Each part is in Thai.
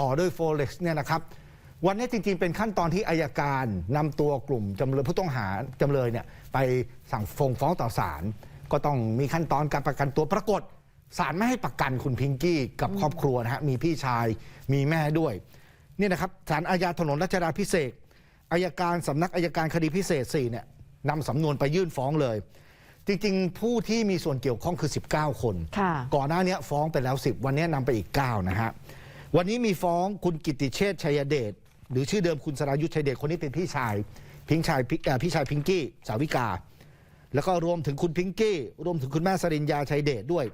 ต่อด้วย Forex เนี่ยนะครับ วันนี้จริงๆ เป็นขั้นตอนที่อายการนำตัวกลุ่มจำเลยผู้ต้องหาจำเลยเนี่ยไปสั่งฟงฟ้องต่อศาลก็ต้องมีขั้นตอนการประกันตัวปรากฏศาลไม่ให้ประกันคุณพิงกี้กับครอบครัวนะฮะมีพี่ชายมีแม่ด้วยนี่นะครับศาลอาญาถนนรัชดาพิเศษกอายการสำนักอายการคดีพิเศษ4เนี่ยนำสำนวนไปยื่นฟ้องเลย จริงๆ ผู้ที่มีส่วนเกี่ยวข้องคือ 19 คน ค่ะ ก่อนหน้านี้ฟ้องไปแล้ว 10 วันนี้นำไปอีก 9 นะฮะ วันนี้มีฟ้องคุณกิติเชษชัยเดชหรือชื่อเดิมคุณสรายุทธชัยเดชคนนี้เป็นพี่ชาย พิงชายพี่ชายพิงกี้สาวิกา แล้วก็รวมถึงคุณพิงกี้รวมถึงคุณแม่สริญญาชัยเดชด้วย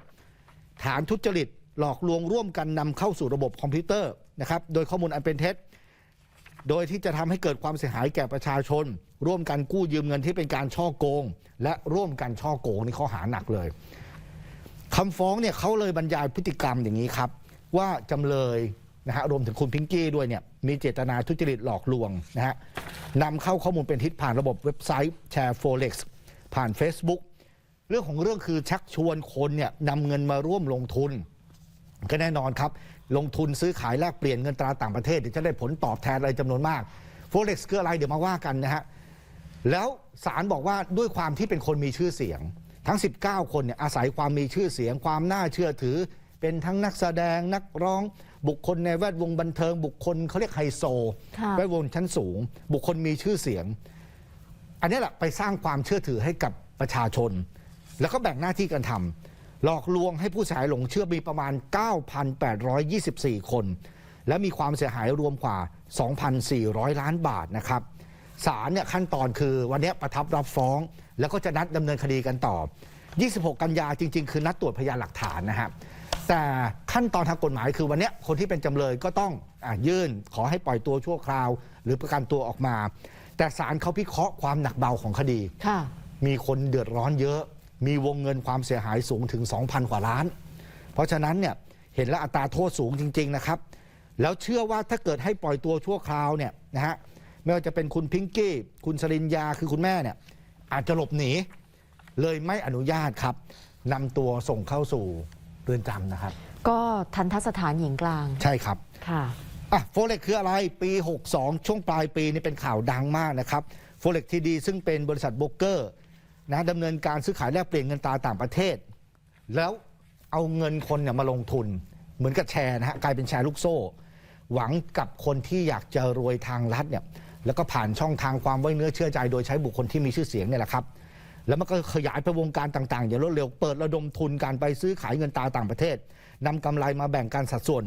ฐานทุจริตหลอกลวงร่วมกันนำเข้าสู่ระบบคอมพิวเตอร์นะครับโดยข้อมูลอันเป็นเท็จ โดยที่จะทำให้เกิดความเสียหายแก่ประชาชน ร่วมกันกู้ยืมเงินที่เป็นการช่อโกง และร่วมกันช่อโกงนี่ข้อหาหนักเลยคำฟ้องเนี่ยเขาเลยบรรยายพฤติกรรมอย่างนี้ครับ ว่าจำเลยนะฮะรวมถึงคุณพิงกี้ด้วยเนี่ยมีเจตนาทุจริตหลอกลวงนะฮะนำเข้าข้อมูลเป็นทิศผ่านระบบเว็บไซต์แชร์ Forex ผ่าน Facebook เรื่องของเรื่องคือชักชวนคนเนี่ยนำเงินมาร่วมลงทุน ก็แน่นอนครับ ลงทุนซื้อขายแลกเปลี่ยนเงินตราต่างประเทศเดี๋ยวจะได้ผลตอบแทนอะไรจำนวนมาก Forex คืออะไรเดี๋ยวมาว่ากันนะฮะแล้วศาลบอกว่าด้วยความที่เป็นคนมีชื่อเสียง ทั้ง 19 คนเนี่ยอาศัยความมีชื่อเสียง ความน่าเชื่อถือ เป็นทั้งนักแสดงนักร้อง บุคคลในแวดวงบันเทิง บุคคลเขาเรียกไฮโซค่ะแวดวงชั้นสูง บุคคลมีชื่อเสียง อันนี้แหละไปสร้างความเชื่อถือให้กับประชาชน แล้วก็แบ่งหน้าที่กันทำหลอกลวงให้ผู้เสียหายหลงเชื่อมีประมาณ 9,824 คน และมีความเสียหายรวมกว่า 2,400 ล้านบาทนะครับศาลเนี่ยขั้นตอนคือวันนี้ประทับรับฟ้อง แล้วก็จะนัดดำเนินคดีกันต่อ 26 กันยาจริง ๆ คือนัดตรวจพยานหลักฐานนะฮะ แต่ขั้นตอนทางกฎหมายคือวันนี้คนที่เป็นจำเลยก็ต้องอายื่นขอให้ปล่อยตัวชั่วคราว หรือประกันตัวออกมา แต่ศาลเขาพิเคราะห์ความหนักเบาของคดี ค่ะ มีคนเดือดร้อนเยอะ มีวงเงินความเสียหายสูงถึง 2,000 กว่าล้าน เพราะฉะนั้นเนี่ยเห็นแล้วอัตราโทษสูงจริง ๆ นะครับ แล้วเชื่อว่าถ้าเกิดให้ปล่อยตัวชั่วคราวเนี่ยนะฮะไม่ว่าจะเป็นคุณพิงกี้ คุณสริญญาคือคุณแม่เนี่ยอาจจะหลบหนี เลยไม่อนุญาตครับนำตัวส่งเข้าสู่ เรือนจำนะครับ ก็ทันทสถานหญิงกลางใช่ครับ ค่ะ อะโฟเล็กคืออะไรปี 62 ช่วงปลายปีนี่เป็นข่าวดังมากนะครับโฟเล็กทีดีซึ่งเป็นบริษัทโบรกเกอร์นะดำเนินการซื้อขายแลกเปลี่ยนเงินตราต่างประเทศ แล้วเอาเงินคนเนี่ยมาลงทุน เหมือนกับแชร์นะฮะกลายเป็นแชร์ลูกโซ่ หวังกับคนที่อยากจะรวยทางลัดเนี่ยแล้วก็ผ่านช่องทางความไว้เนื้อเชื่อใจโดยใช้บุคคลที่มีชื่อเสียงเนี่ยแหละครับ แล้วมันก็ขยายไปวงการต่างๆอย่างรวดเร็วเปิดระดมทุนการไปซื้อขายเงินตราต่างประเทศนำกำไรมาแบ่งการสัดส่วน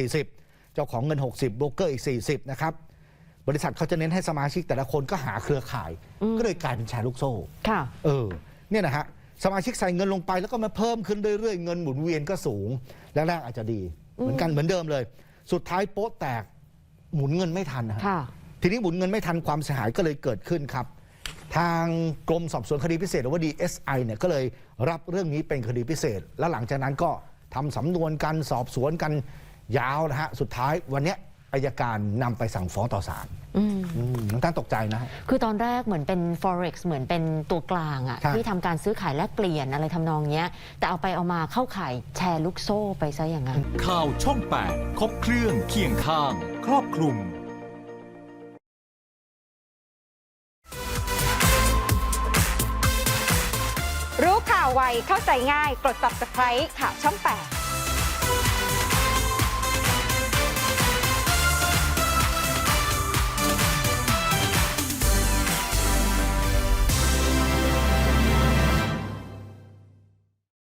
60-40 เจ้าของเงิน 60โบรกเกอร์อีก 40 นะครับ บริษัทเขาจะเน้นให้สมาชิกแต่ละคนก็หาเครือข่าย ก็เลยกลายเป็นแชร์ลูกโซ่ค่ะ เออเนี่ยนะฮะสมาชิกใส่เงินลงไปแล้วก็มาเพิ่มขึ้นเรื่อยๆ เงินหมุนเวียนก็สูงแรกๆอาจจะดี เหมือนกันเหมือนเดิมเลย สุดท้ายโป๊ะแตกหมุนเงินไม่ทันนะฮะค่ะทีนี้หมุนเงินไม่ทันความเสียหายก็เลยเกิดขึ้นครับ ทางกรมสอบสวนคดีพิเศษหรือว่า DSI เนี่ยก็เลยรับเรื่องนี้เป็นคดีพิเศษ แล้วหลังจากนั้นก็ทำสำนวนกันสอบสวนกันยาวนะฮะ สุดท้ายวันเนี้ยอายการนำไปสั่งฟ้องต่อศาลอืม อืมน้องท่านตกใจนะฮะ คือตอนแรกเหมือนเป็น forex เหมือนเป็นตัวกลางอะใช่ที่ทำการซื้อขายแลกเปลี่ยนอะไรทำนองเนี้ย แต่เอาไปเอามาเข้าข่ายแชร์ลูกโซ่ไปซะอย่างนั้น ข่าวช่อง 8 ครบเครื่องเคียงข้าง ครอบคลุม เข้าใจง่ายกด subscribe ข่าวช่อง 8